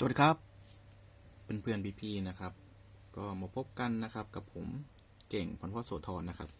สวัสดีครับ เพื่อนเพื่อนพี่ๆนะครับ ก็มาพบกันนะครับกับผมเก่งพันพ่อโสธรนะครับ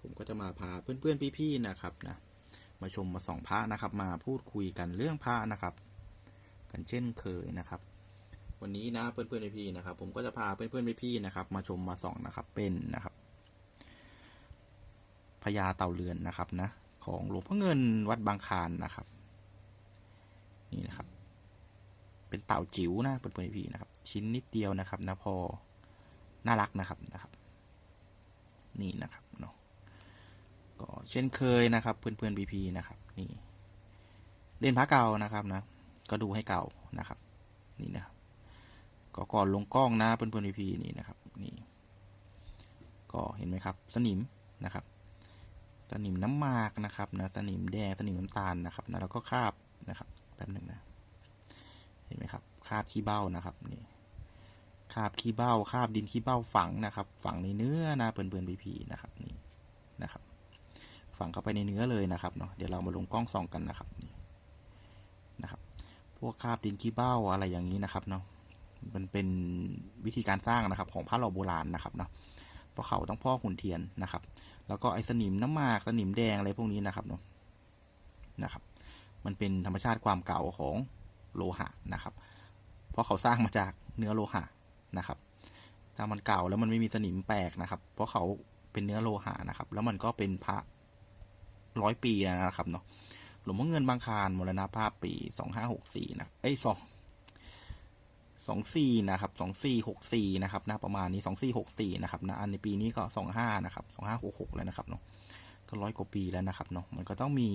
ผมก็จะมาพาเพื่อนเพื่อนพี่ๆนะครับนะมาชมมาส่องพระนะครับ มาพูดคุยกันเรื่องพระนะครับ กันเช่นเคยนะครับ วันนี้นะเพื่อนเพื่อนพี่ๆนะครับ ผมก็จะพาเพื่อนเพื่อนพี่ๆนะครับ มาชมมาส่องนะครับเป็นนะครับพญาเต่าเรือนนะครับนะ ของหลวงพ่อเงินวัดบางคานนะครับ นี่นะครับ เป็นเต่าจิ๋วนะเพื่อนๆพี่นะครับ ชิ้นนิดเดียวนะครับนะพอน่ารักนะครับนะครับ นี่นะครับเนาะก็เช่นเคยนะครับ เพื่อนๆพี่ๆนะครับ นี่ เล่นพระเก่านะครับนะ ก็ดูให้เก่านะครับ นี่นะครับ ก็ก่อนลงกล้องนะเพื่อนๆพี่ๆนี่นะครับ นี่ ก็เห็นไหมครับ สนิมนะครับ สนิมน้ำมากนะครับนะสนิมแดงสนิมน้ำตาลนะครับนะแล้วก็คาบนะครับแป๊บหนึ่งนะ เห็นไหมครับคาบขี้เบ้านะครับนี่คาบขี้เบ้าคาบดินขี้เบ้าฝังนะครับ ฝังในเนื้อนะเปื่อนๆพีๆนะครับนี่นะครับ ฝังเข้าไปในเนื้อเลยนะครับเนาะเดี๋ยวเรามาลงกล้องส่องกันนะครับนี่นะครับพวกคาบดินขี้เบ้าอะไรอย่างนี้นะครับเนาะมันเป็นวิธีการสร้างนะครับของพระหล่อโบราณนะครับเนาะเพราะเขาต้องพ่อกหุ่นเทียนนะครับ แล้วก็ไอ้สนิมน้ำหมากสนิมแดงอะไรพวกนี้นะครับเนาะนะครับ มันเป็นธรรมชาติความเก่าของ โลหะนะครับ เพราะเขาสร้างมาจากเนื้อโลหะนะครับ ถ้ามันเก่าแล้วมันไม่มีสนิมแปลกนะครับ เพราะเขาเป็นเนื้อโลหะนะครับ แล้วมันก็เป็นพระร้อยปีนะครับเนาะ หลวงพ่อเงินบางคานมรณภาพปีสองห้าหกสี่นะ เอ้ยสองสองสี่นะครับสองสี่หกสี่นะครับนะประมาณนี้สองสี่หกสี่นะครับนะอันในปีนี้ก็สองห้านะครับสองห้าหกหกแล้วนะครับเนาะ ก็ร้อยกว่าปีแล้วนะครับเนาะ มันก็ต้องมี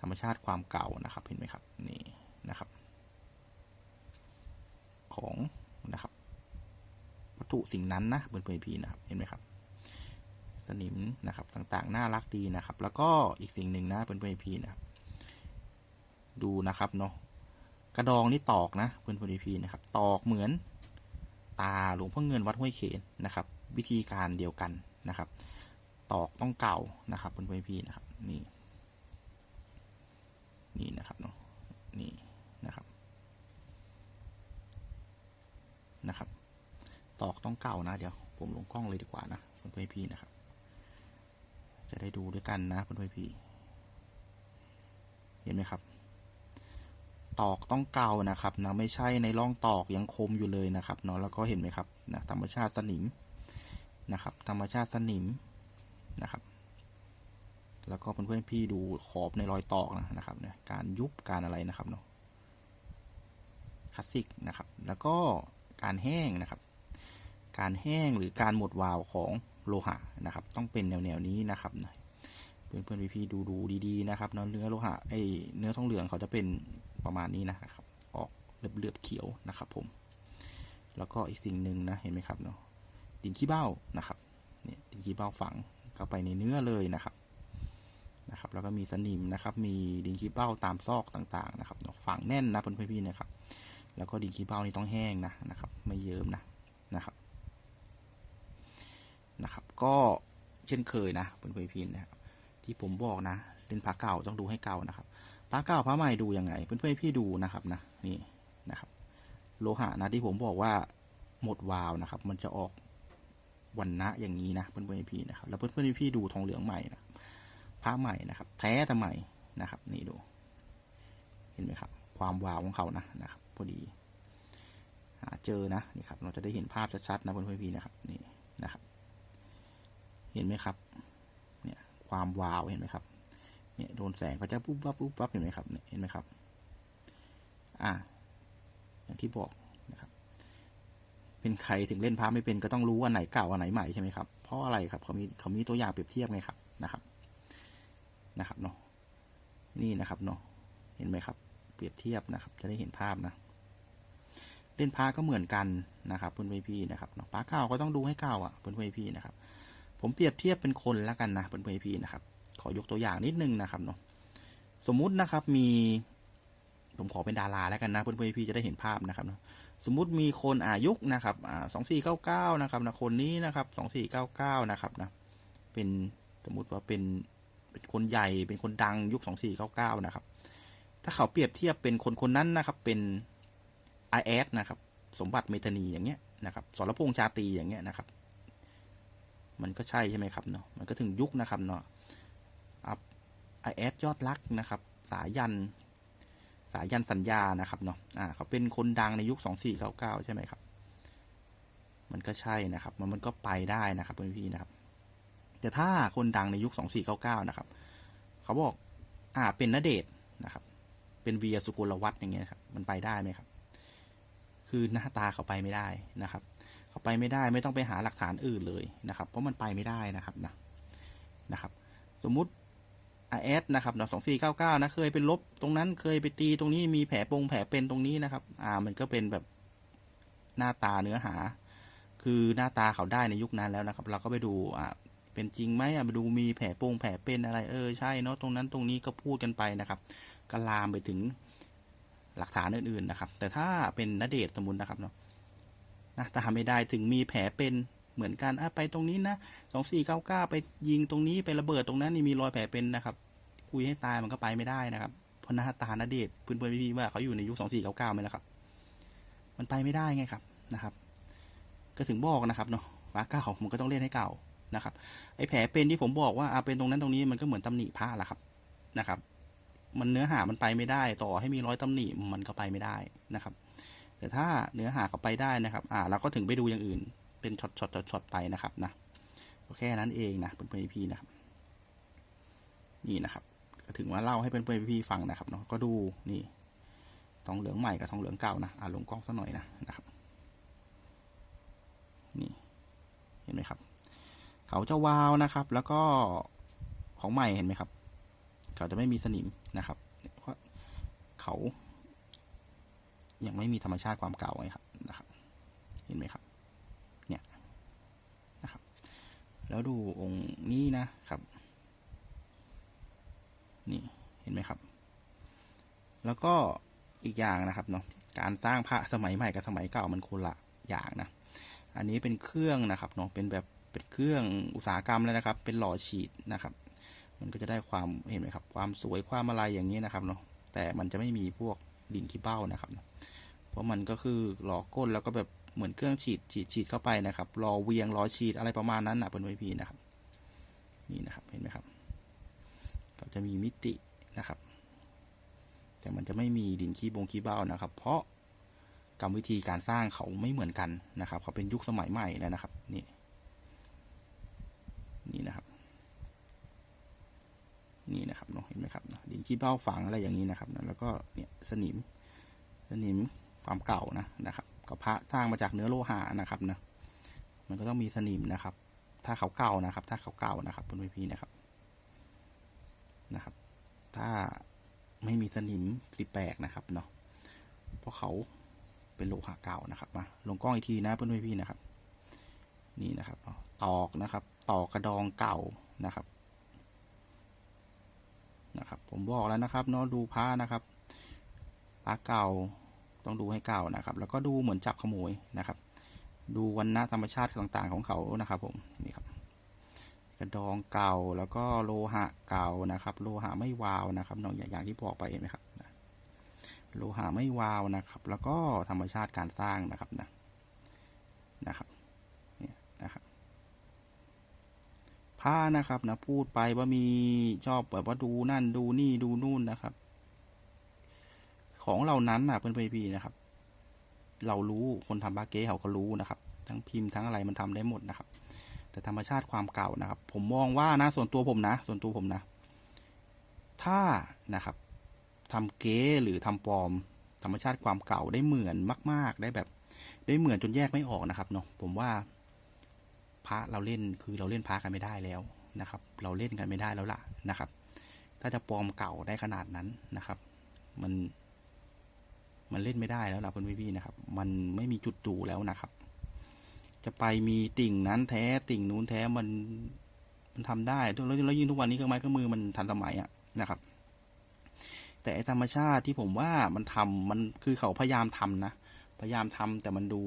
ธรรมชาติความเก่านะครับ เห็นไหมครับ นี่นะครับ ของนะครับ วัตถุสิ่งนั้นนะเพื่อนๆพี่นะครับเห็นไหมครับ สนิมนะครับต่างๆ น่ารักดีนะครับ แล้วก็อีกสิ่งหนึ่งนะเพื่อนๆพี่นะครับ ดูนะครับเนาะกระดองนี่ตอกนะเพื่อนๆพี่นะครับ ตอกเหมือนตาหลวงพ่อเงินวัดห้วยเขนนะครับ วิธีการเดียวกันนะครับ ตอกต้องเก่านะครับเพื่อนๆพี่นะครับนี่นี่นะครับเนาะนี่นะครับ นะครับ ตอกต้องเก่านะ เดี๋ยวผมลงกล้องเลยดีกว่านะเพื่อนพี่นะครับ จะได้ดูด้วยกันนะเพื่อนพี่ เห็นไหมครับ ตอกต้องเก่านะครับนะไม่ใช่ในร่องตอกยังคมอยู่เลยนะครับเนาะแล้วก็เห็นไหมครับนะธรรมชาติสนิมนะครับ ธรรมชาติสนิมนะครับ แล้วก็เพื่อนๆพี่ดูขอบในรอยตอกนะนะครับเนี่ยการยุบการอะไรนะครับเนาะคลาสสิกนะครับ แล้วก็ การแห้งนะครับ การแห้งหรือการหมดวาล์วของโลหะนะครับ ต้องเป็นแนวแนวๆนี้นะครับเพื่อนเพื่อนๆพี่ๆดูดูดีๆนะครับเนื้อโลหะไอเนื้อทองเหลืองเขาจะเป็นประมาณนี้นะครับ ออกเหลือบๆเขียวนะครับ ผม แล้วก็อีกสิ่งหนึ่งนะเห็นไหมครับเนาะดินขี้เบ้านะครับเนี่ยดินขี้เบ้าฝังเข้าไปในเนื้อเลยนะครับนะครับ แล้วก็มีสนิมนะครับ มีดินขี้เบ้าตามซอกต่างๆนะครับฝังแน่นนะเพื่อนๆพี่ๆนะครับ แล้วก็ดินขี้เบ้านี่ต้องแห้งนะนะครับ ไม่เยิ้มนะนะครับนะครับ ก็เช่นเคยนะเพื่อนๆพี่ๆนะครับที่ผมบอกนะเล่นพระเก่าต้องดูให้เก่านะครับพระเก่าพระใหม่ดูยังไง เพื่อนๆพี่ดูนะครับนะนี่นะครับ โลหะนะที่ผมบอกว่าหมดวาวนะครับ มันจะออกวันนะอย่างนี้นะเพื่อนๆพี่นะครับแล้วเพื่อนๆพี่ดูทองเหลืองใหม่นะพระใหม่นะครับ แท้แต่ใหม่นะครับ นี่ดู เห็นไหมครับ ความวาวของเขานะนะครับ พอดี หาเจอนะนี่ครับ เราจะได้เห็นภาพชัดๆนะเพื่อนๆพี่นะครับนี่นะครับ เห็นไหมครับ เนี่ยความวาวเห็นไหมครับ เนี่ยโดนแสงก็จะปุ๊บวับปุ๊บวับเห็นไหมครับเนี่ยเห็นไหมครับ อ่าอย่างที่บอกนะครับ เป็นใครถึงเล่นพาไม่เป็นก็ต้องรู้ว่าไหนเก่าอันไหนใหม่ใช่ไหมครับเพราะอะไรครับเขามีเขามีตัวอย่างเปรียบเทียบไงครับนะครับนะครับเนาะนี่นะครับเนาะเห็นไหมครับ เปรียบเทียบนะครับ จะได้เห็นภาพนะ เล่นพาก็เหมือนกันนะครับเพื่อนๆพี่นะครับเนาะพาเก่าก็ต้องดูให้เก่าอะเพื่อนๆพี่นะครับ ผมเปรียบเทียบเป็นคนแล้วกันนะเพื่อนๆพี่นะครับ ขอยกตัวอย่างนิดนึงนะครับเนาะสมมุตินะครับมีผมขอเป็นดาราแล้วกันนะเพื่อนๆพี่จะได้เห็นภาพนะครับเนาะสมมุติมีคนอายุนะครับอ่าสองสี่เก้าเก้านะครับนะคนนี้นะครับสองสี่เก้าเก้านะครับนะเป็นสมมุติว่าเป็นเป็นคนใหญ่เป็นคนดังยุคสองสี่เก้าเก้านะครับ ถ้าเขาเปรียบเทียบเป็นคนคนนั้นนะครับเป็น i อดนะครับ สมบัติเมธานีอย่างเงี้ยนะครับสรพงษ์ชาตีอย่างเงี้ยนะครับ มันก็ใช่ใช่ไหมครับเนาะมันก็ถึงยุคนะครับเนาะไอแอดยอดรักนะครับ สายัน สายันสัญญานะครับเนาะอ่าเขาเป็นคนดังในยุค2499ใช่ไหมครับ มันก็ใช่นะครับ มันมันก็ไปได้นะครับเพื่อนพี่นะครับ แต่ถ้าคนดังในยุค2499นะครับ เขาบอกอ่าเป็นนเดชน์นะครับ เป็นเวียสุกุลวัฒน์อย่างเงี้ยครับ มันไปได้ไหมครับ คือหน้าตาเขาไปไม่ได้นะครับ เขาไปไม่ได้ไม่ต้องไปหาหลักฐานอื่นเลยนะครับ เพราะมันไปไม่ได้นะครับนะนะครับ สมมุติไอเอสนะครับเนาะสองสี่เก้าเก้านะเคยไปลบตรงนั้นเคยไปตีตรงนี้มีแผลปงแผลเป็นตรงนี้นะครับ อ่ามันก็เป็นแบบหน้าตาเนื้อหา คือหน้าตาเขาได้ในยุคนั้นแล้วนะครับ เราก็ไปดูอ่าเป็นจริงไหมอะไปดูมีแผลปงแผลเป็นอะไรเออใช่เนาะตรงนั้นตรงนี้ก็พูดกันไปนะครับก็ลามไปถึง หลักฐานอื่นๆนะครับ แต่ถ้าเป็นนเดชสมมุตินะครับเนาะน้าตาไม่ได้ถึงมีแผลเป็นเหมือนกันไปตรงนี้นะสองสี่เก้าเก้าไปยิงตรงนี้ไประเบิดตรงนั้นนี่มีรอยแผลเป็นนะครับ คุยให้ตายมันก็ไปไม่ได้นะครับเพราะหน้าตาณเดชน์เพื่อนๆพี่ๆว่าเขาอยู่ในยุคสองสี่เก้าเก้าไหมล่ะครับ มันไปไม่ได้ไงครับนะครับ ก็ถึงบอกนะครับเนาะฟ้าเก่ามันก็ต้องเล่นให้เก่านะครับไอ้แผลเป็นที่ผมบอกว่าอะเป็นตรงนั้นตรงนี้มันก็เหมือนตำหนิพระแหละครับนะครับ มันเนื้อหามันไปไม่ได้ ต่อให้มีร้อยตำหนิมันก็ไปไม่ได้นะครับ แต่ถ้าเนื้อหาเขาไปได้นะครับ อ่าเราก็ถึงไปดูอย่างอื่น เป็นช็อตช็อตช็อตช็อตไปนะครับนะก็แค่นั้นเองนะเพื่อนๆพี่นะครับ นี่นะครับ ก็ถึงว่าเล่าให้เพื่อนๆพี่ฟังนะครับเนาะก็ดูนี่ทองเหลืองใหม่กับทองเหลืองเก่านะอ่าลงกล้องสักหน่อยนะนะครับ นี่เห็นไหมครับ เขาจะวาวนะครับ แล้วก็ของใหม่เห็นไหมครับ เขาจะไม่มีสนิมนะครับเพราะเขา ยังไม่มีธรรมชาติความเก่าไงครับนะครับ เห็นไหมครับ เนี่ยนะครับ แล้วดูองค์นี้นะครับ นี่เห็นไหมครับ แล้วก็อีกอย่างนะครับเนาะการสร้างพระสมัยใหม่กับสมัยเก่ามันคนละอย่างนะ อันนี้เป็นเครื่องนะครับเนาะเป็นแบบเป็นเครื่องอุตสาหกรรมเลยนะครับ เป็นหล่อฉีดนะครับ มันก็จะได้ความเห็นไหมครับ ความสวยความอะไรอย่างนี้นะครับเนาะแต่มันจะไม่มีพวกดินขี้เบ้านะครับ เพราะมันก็คือหลอก้นแล้วก็แบบเหมือนเครื่องฉีดฉีดฉีดเข้าไปนะครับรอเวียงรอฉีดอะไรประมาณนั้นนะเป็นไวพีนะครับ นี่นะครับเห็นไหมครับ ก็จะมีมิตินะครับ แต่มันจะไม่มีดินขี้บงขี้เบ้านะครับ เพราะกรรมวิธีการสร้างเขาไม่เหมือนกันนะครับ เขาเป็นยุคสมัยใหม่แล้วนะครับ นี่นะครับเนาะเห็นไหมครับดิน ขี้เบ้าฝังอะไรอย่างนี้นะครับ แล้วก็เนี่ยสนิม สนิมความเก่านะนะครับก็พระสร้างมาจากเนื้อโลหะนะครับนะมันก็ต้องมีสนิมนะครับ ถ้าเขาเก่านะครับ ถ้าเขาเก่านะครับเพื่อนพี่นะครับนะครับ ถ้าไม่มีสนิมสิแปลกนะครับเนาะเพราะเขาเป็นโลหะเก่านะครับมาลงกล้องอีกทีนะเพื่อนพี่นะครับ นี่นะครับตอกนะครับ ตอกกระดองเก่านะครับ นะครับ ผมบอกแล้วนะครับเนาะดูผ้านะครับผ้าเก่าต้องดูให้เก่านะครับ แล้วก็ดูเหมือนจับขโมยนะครับ ดูวันณะธรรมชาติต่างๆของเขานะครับ ผมนี่ครับ กระดองเก่าแล้วก็โลหะเก่านะครับ โลหะไม่วาวนะครับน้องอย่างที่บอกไปเห็นไหมครับโลหะไม่วาวนะครับ แล้วก็ธรรมชาติการสร้างนะครับนะนะครับเนี่ยนะครับ ผ้านะครับนะพูดไปว่ามีชอบแบบว่าดูนั่นดูนี่ดูนู่นนะครับ ของเหล่านั้นนะเพื่อนพี่นะครับ เรารู้คนทำบาเก้เขาก็รู้นะครับ ทั้งพิมพ์ทั้งอะไรมันทำได้หมดนะครับ แต่ธรรมชาติความเก่านะครับ ผมมองว่านะส่วนตัวผมนะ ส่วนตัวผมนะ ถ้านะครับทำเก๊หรือทำปลอม ธรรมชาติความเก่าได้เหมือนมาก ๆ ได้แบบ ได้เหมือนจนแยกไม่ออกนะครับเนาะผมว่า พระเราเล่นคือเราเล่นพระกันไม่ได้แล้วนะครับ เราเล่นกันไม่ได้แล้วล่ะนะครับ ถ้าจะปลอมเก่าได้ขนาดนั้นนะครับ มัน มันเล่นไม่ได้แล้วล่ะเพื่อนพี่ๆนะครับ มันไม่มีจุดดูแล้วนะครับ จะไปมีติ่งนั้นแท้ติ่งนู้นแท้มันมันทำได้แล้วแล้วยิ่งทุกวันนี้เครื่องไม้เครื่องมือมันทันสมัยอะนะครับ แต่ธรรมชาติที่ผมว่ามันทำมันคือเขาพยายามทำนะพยายามทำแต่มันดู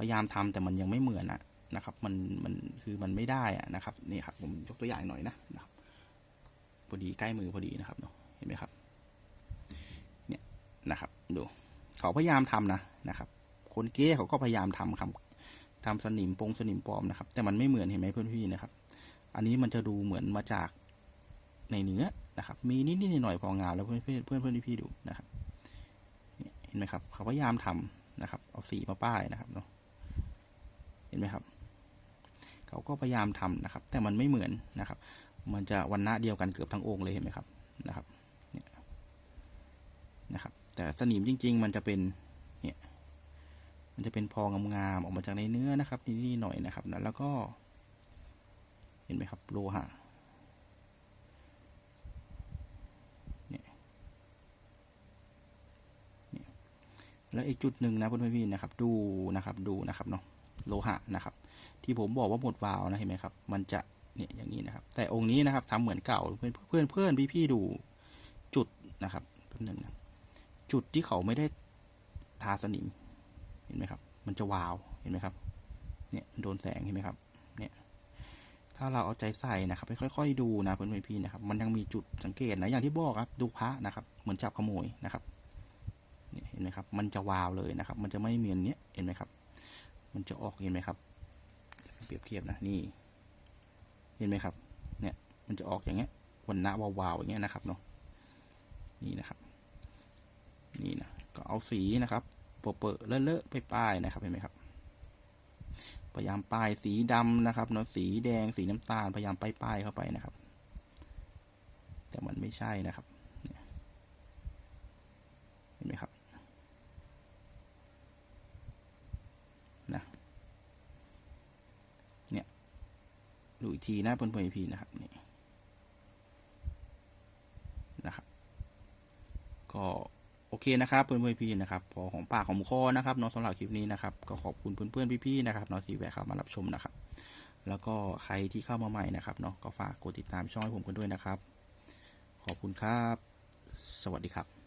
พยายามทำแต่มันยังไม่เหมือนอะนะครับ มันมันคือมันไม่ได้อะนะครับนี่ครับผมยกตัวอย่างหน่อยนะนะครับพอดีใกล้มือพอดีนะครับเนาะเห็นไหมครับเนี่ยนะครับดูเขาพยายามทำนะนะครับ คนเก้เขาก็พยายามทำครับทำสนิมปงสนิมปลอมนะครับ แต่มันไม่เหมือนเห็นไหมเพื่อนพี่นะครับ อันนี้มันจะดูเหมือนมาจากในเนื้อนะครับ มีนิดนิดหน่อยพองามแล้วเพื่อนเพื่อนเพื่อนเพื่อนพี่ดูนะครับเห็นไหมครับ เขาพยายามทำนะครับ เอาสีมาป้ายนะครับเนาะ ไหมครับเขาก็พยายามทำนะครับ แต่มันไม่เหมือนนะครับ มันจะวันหน้าเดียวกันเกือบทั้งองค์เลยเห็นไหมครับนะครับเนี่ยนะครับ แต่สนิมจริง ๆ มันจะเป็นเนี่ยมันจะเป็นพองงามๆออกมาจากในเนื้อนะครับนิดหน่อยนะครับนะแล้วก็เห็นไหมครับโลหะเนี่ยเนี่ยแล้วอีกจุดหนึ่งนะเพื่อนๆพี่นะครับ ดูนะครับดูนะครับเนาะ โลหะนะครับ ที่ผมบอกว่าหมดวาล์วนะเห็นไหมครับ มันจะเนี่ยอย่างนี้นะครับ แต่องค์นี้นะครับทำเหมือนเก่าเพื่อนเพื่อนเพื่อนพี่ๆดูจุดนะครับแป๊บนึงนะจุดที่เขาไม่ได้ทาสนิมเห็นไหมครับ มันจะวาวเห็นไหมครับ เนี่ยโดนแสงเห็นไหมครับ เนี่ย ถ้าเราเอาใจใส่นะครับไปค่อย ๆ ดูนะเพื่อนๆพี่นะครับ มันยังมีจุดสังเกตนะอย่างที่บอกครับ ดูพระนะครับ เหมือนจับขโมยนะครับเนี่ยเห็นไหมครับ มันจะวาวเลยนะครับ มันจะไม่เหมือนเนี้ยเห็นไหมครับ มันจะออกเห็นไหมครับ เปรียบเทียบนะนี่ เห็นไหมครับ เนี่ย มันจะออกอย่างเงี้ยวันหน้าวาวๆอย่างเงี้ยนะครับเนาะ นี่นะครับ นี่นะ ก็เอาสีนะครับ เปอะๆเลอะๆไปป้ายนะครับ เห็นไหมครับ พยายามป้ายสีดำนะครับเนาะ สีแดง สีน้ำตาล พยายามป้ายป้ายเข้าไปนะครับ แต่มันไม่ใช่นะครับ เห็นไหมครับนะเนี่ย ดูอีกทีนะเพื่อนๆพี่นะครับ นี่นะครับ ก็โอเคนะครับเพื่อนๆพี่นะครับพอของปากของคอนะครับเนาะสำหรับคลิปนี้นะครับ ก็ขอบคุณเพื่อนๆพี่ๆนะครับเนาะที่แวะเข้ามารับชมนะครับ แล้วก็ใครที่เข้ามาใหม่นะครับเนาะก็ฝากกดติดตามช่องให้ผมกันด้วยนะครับ ขอบคุณครับ สวัสดีครับ